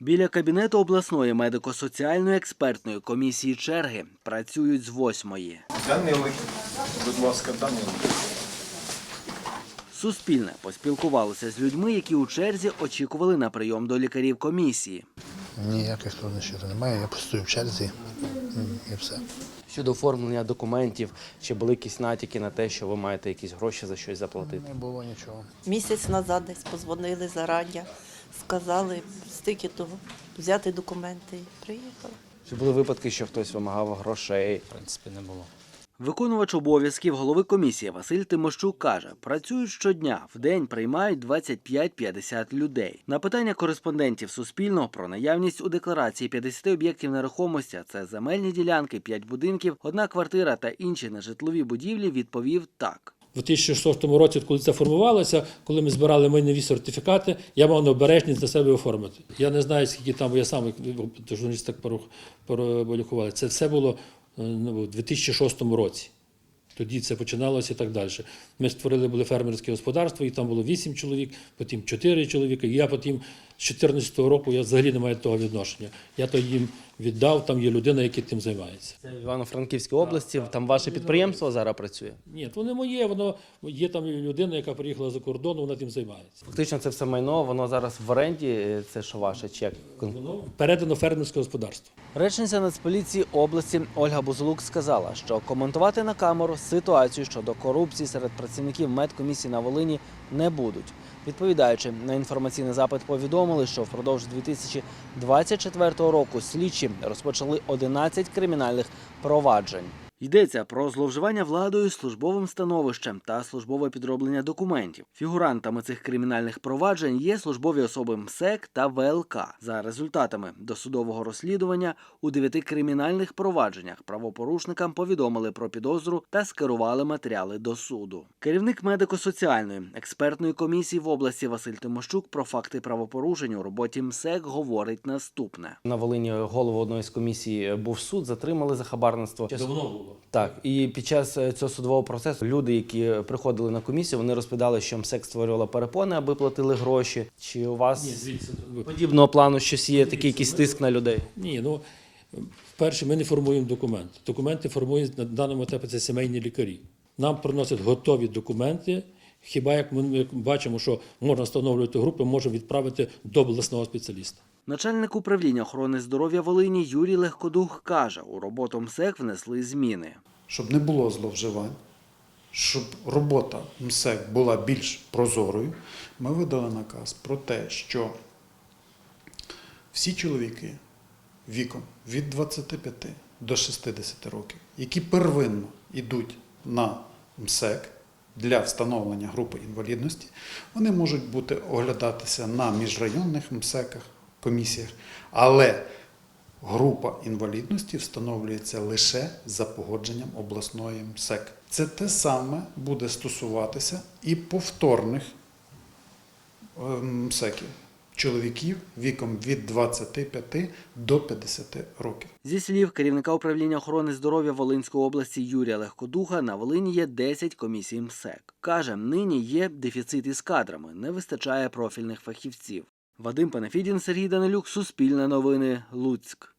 Біля кабінету обласної медико-соціальної експертної комісії черги працюють з восьмої. Данилик, будь ласка, Данилик. Суспільне поспілкувалося з людьми, які у черзі очікували на прийом до лікарів комісії. Ніяких труднощів немає, я постою в черзі і все. Щодо оформлення документів, чи були якісь натяки на те, що ви маєте якісь гроші за щось заплатити? Не було нічого. Місяць назад десь позвонили зарані, сказали стільки того, взяти документи і приїхала. Чи були випадки, що хтось вимагав грошей? В принципі, не було. Виконувач обов'язків голови комісії Василь Тимощук каже, працюють щодня, в день приймають 25-50 людей. На питання кореспондентів Суспільного про наявність у декларації 50 об'єктів нерухомості, це земельні ділянки, 5 будинків, одна квартира та інші нежитлові будівлі, відповів так. У 2006 році, коли це формувалося, коли ми збирали майнові сертифікати, я мав необережність для себе оформити. Я не знаю, скільки там, бо я сам журналіст так порахували. Це все було е, ну, у 2006 році. Тоді це починалося і так далі. Ми створили були фермерське господарство, і там було 8 чоловік, потім 4 чоловіка. І я потім з 2014 року я взагалі не маю того відношення. Я то їм віддав, там є людина, яка тим займається. Це в Івано-Франківській області, там ваше підприємство зараз працює. Ні, то не моє, воно є там людина, яка приїхала за кордон, вона тим займається. Фактично, це все майно, воно зараз в оренді. Це що ваше чек? Воно передано фермерське господарство. Речниця Нацполіції області Ольга Бузулук сказала, що коментувати на камеру ситуацію щодо корупції серед працівників медкомісії на Волині не будуть. Відповідаючи на інформаційний запит, повідомили, що впродовж 2024 року слідчі розпочали 11 кримінальних проваджень. Йдеться про зловживання владою, службовим становищем та службове підроблення документів. Фігурантами цих кримінальних проваджень є службові особи МСЕК та ВЛК. За результатами досудового розслідування у дев'яти кримінальних провадженнях правопорушникам повідомили про підозру та скерували матеріали до суду. Керівник медико-соціальної експертної комісії в області Василь Тимощук про факти правопорушень у роботі МСЕК говорить наступне. На Волині голову одної з комісій був суд, затримали за хабарництво. Давно було. Так, і під час е, цього судового процесу люди, які приходили на комісію, вони розповідали, що МСЕК створювала перепони, аби платили гроші. Чи у вас Ні, звідси. подібного плану щось є, такий якийсь тиск на людей? Ні, ну вперше ми не формуємо документи. Документи формують на даному етапі це сімейні лікарі. Нам приносять готові документи. Хіба як ми бачимо, що можна встановлювати групи, можемо відправити до обласного спеціаліста. Начальник управління охорони здоров'я Волині Юрій Легкодух каже, у роботу МСЕК внесли зміни. щоб не було зловживань, щоб робота МСЕК була більш прозорою, ми видали наказ про те, що всі чоловіки віком від 25 до 60 років, які первинно йдуть на МСЕК для встановлення групи інвалідності, вони можуть бути оглядатися на міжрайонних МСЕКах, комісіях, але Група інвалідності встановлюється лише за погодженням обласної МСЕК. Це те саме буде стосуватися і повторних е, МСЕКів чоловіків віком від 25 до 50 років. Зі слів керівника управління охорони здоров'я Волинської області Юрія Легкодуха, на Волині є 10 комісій МСЕК. Каже, нині є дефіцит із кадрами, не вистачає профільних фахівців. Вадим Панафідін, Сергій Данилюк, Суспільне новини, Луцьк.